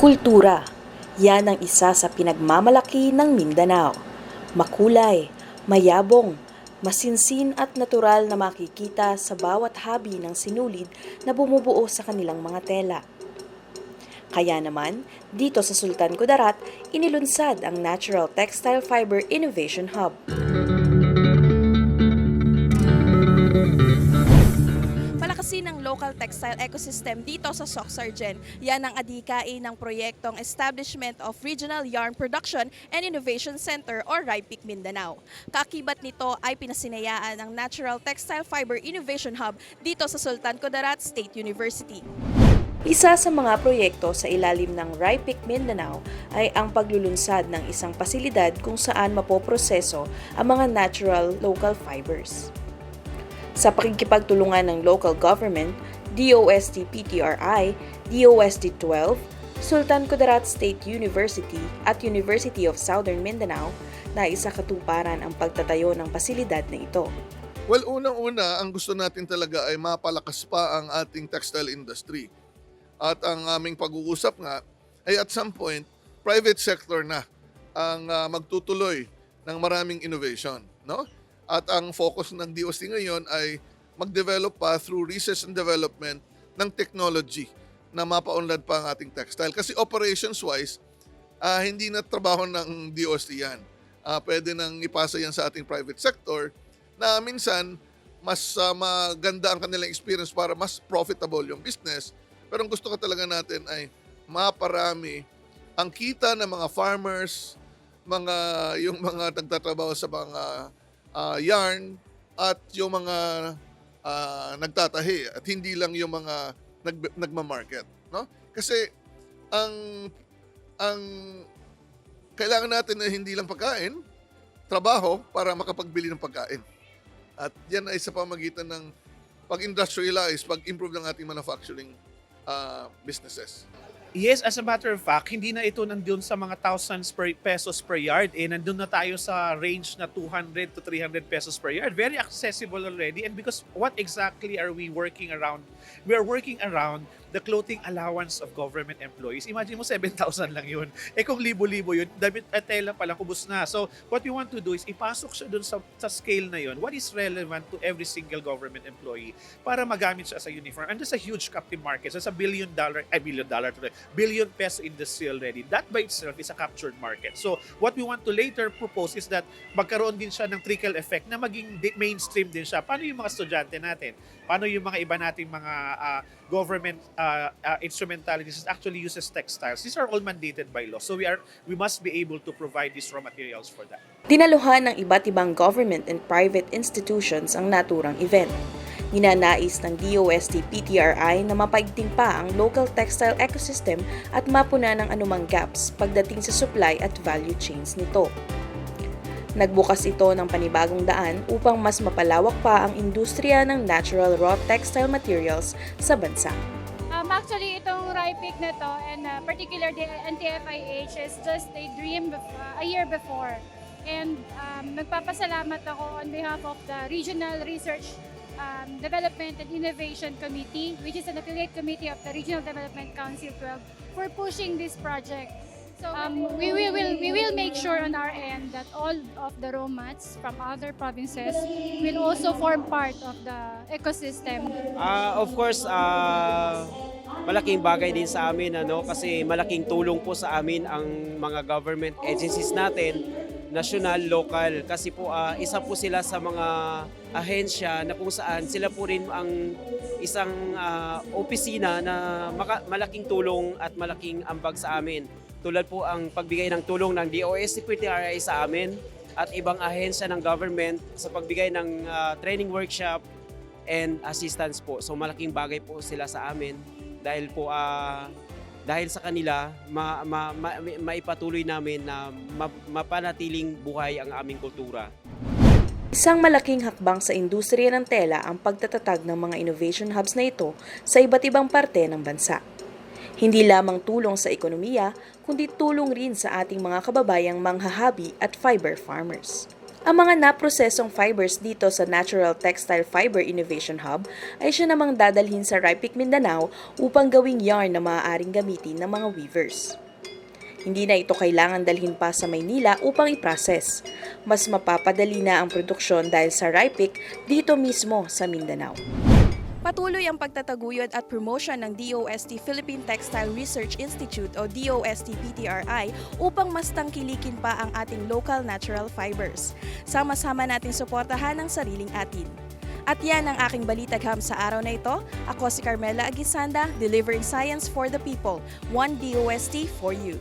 Kultura. Yan ang isa sa pinagmamalaki ng Mindanao. Makulay, mayabong, masinsin at natural na makikita sa bawat habi ng sinulid na bumubuo sa kanilang mga tela. Kaya naman, dito sa Sultan Kudarat, inilunsad ang Natural Textile Fiber Innovation Hub. Ng local textile ecosystem dito sa Soxargen. Yan ang adhikain ng proyektong Establishment of Regional Yarn Production and Innovation Center or RIPIC Mindanao. Kakibat nito ay pinasinayaan ang Natural Textile Fiber Innovation Hub dito sa Sultan Kudarat State University. Isa sa mga proyekto sa ilalim ng RIPIC Mindanao ay ang paglulunsad ng isang pasilidad kung saan mapoproseso ang mga natural local fibers. Sa pakikipagtulungan ng local government, DOST PTRI, DOST 12, Sultan Kudarat State University at University of Southern Mindanao na isa katuparan ang pagtatayo ng pasilidad na ito. Well, unang-una, ang gusto natin talaga ay mapalakas pa ang ating textile industry. At ang aming pag-uusap nga ay at some point, private sector na ang ah, magtutuloy ng maraming innovation. No? At ang focus ng DOST ngayon ay mag-develop pa through research and development ng technology na mapaunlad pa ang ating textile. Kasi operations-wise, ah, hindi na trabaho ng DOST yan. Ah, pwede nang ipasa yan sa ating private sector na minsan mas ah, maganda ang kanilang experience para mas profitable yung business. Pero ang gusto ka talaga natin ay maparami ang kita ng mga farmers, mga yung mga nagtatrabaho sa mga ah, yarn at yung mga ah, nagtatahi at hindi lang yung mga nag, nagma-market, no? Kasi ang ang kailangan natin na hindi lang pagkain, trabaho para makapagbili ng pagkain. At yan ay sa pamagitan ng pag-industrialize, pag-improve ng ating manufacturing uh, businesses. Yes, as a matter of fact, hindi na ito nandun sa mga thousands per pesos per yard. Eh, nandun na tayo sa range na 200 to 300 pesos per yard. Very accessible already. And because what exactly are we working around? We are working around the clothing allowance of government employees. Imagine mo, 7,000 lang yun. Eh kung libo-libo yun, damit at tela pa lang, kubos na. So, what we want to do is ipasok siya dun sa, sa scale na yun. What is relevant to every single government employee para magamit siya sa uniform. And there's a huge captive market. It's a billion dollar, ay billion dollar today, billion peso industry already. That by itself is a captured market. So, what we want to later propose is that magkaroon din siya ng trickle effect na maging mainstream din siya. Paano yung mga estudyante natin? Paano yung mga iba nating mga ah, government uh, uh, instrumentalities actually uses textiles? These are all mandated by law. So, we are we must be able to provide these raw materials for that. Dinaluhan ng iba't ibang government and private institutions ang naturang event. Ninanais ng DOST PTRI na mapaigting pa ang local textile ecosystem at mapuna ng anumang gaps pagdating sa supply at value chains nito. Nagbukas ito ng panibagong daan upang mas mapalawak pa ang industriya ng natural raw textile materials sa bansa. Um, actually, itong RIPIC na to, and uh, particularly NTFIH, is just a dream uh, a year before. And um, nagpapasalamat ako on behalf of the Regional Research um, Development and Innovation Committee, which is an affiliate committee of the Regional Development Council 12, for pushing this project. So um, we, we will we will make sure on our end that all of the raw mats from other provinces will also form part of the ecosystem. Ah, of course, ah, malaking bagay din sa amin ano kasi malaking tulong po sa amin ang mga government agencies natin, national, local kasi po ah, isa po sila sa mga ahensya na kung saan sila po rin ang isang ah, opisina na maka- malaking tulong at malaking ambag sa amin. Tulad po ang pagbigay ng tulong ng DOST PTRI sa amin at ibang ahensya ng government sa pagbigay ng ah, training workshop and assistance po. So malaking bagay po sila sa amin dahil po ah, dahil sa kanila ma, ma, ma- maipatuloy namin na ma- mapanatiling buhay ang aming kultura. Isang malaking hakbang sa industriya ng tela ang pagtatatag ng mga innovation hubs na ito sa iba't ibang parte ng bansa. Hindi lamang tulong sa ekonomiya, kundi tulong rin sa ating mga kababayang manghahabi at fiber farmers. Ang mga naprosesong fibers dito sa Natural Textile Fiber Innovation Hub ay siya namang dadalhin sa Ripic, Mindanao upang gawing yarn na maaaring gamitin ng mga weavers. Hindi na ito kailangan dalhin pa sa Maynila upang i-process. Mas mapapadali na ang produksyon dahil sa Ripic dito mismo sa Mindanao. Patuloy ang pagtataguyod at promotion ng DOST Philippine Textile Research Institute o DOST-PTRI upang mas tangkilikin pa ang ating local natural fibers. Sama-sama nating suportahan ang sariling atin. At yan ang aking balitagham sa araw na ito. Ako si Carmela Agisanda, delivering science for the people. One DOST for you.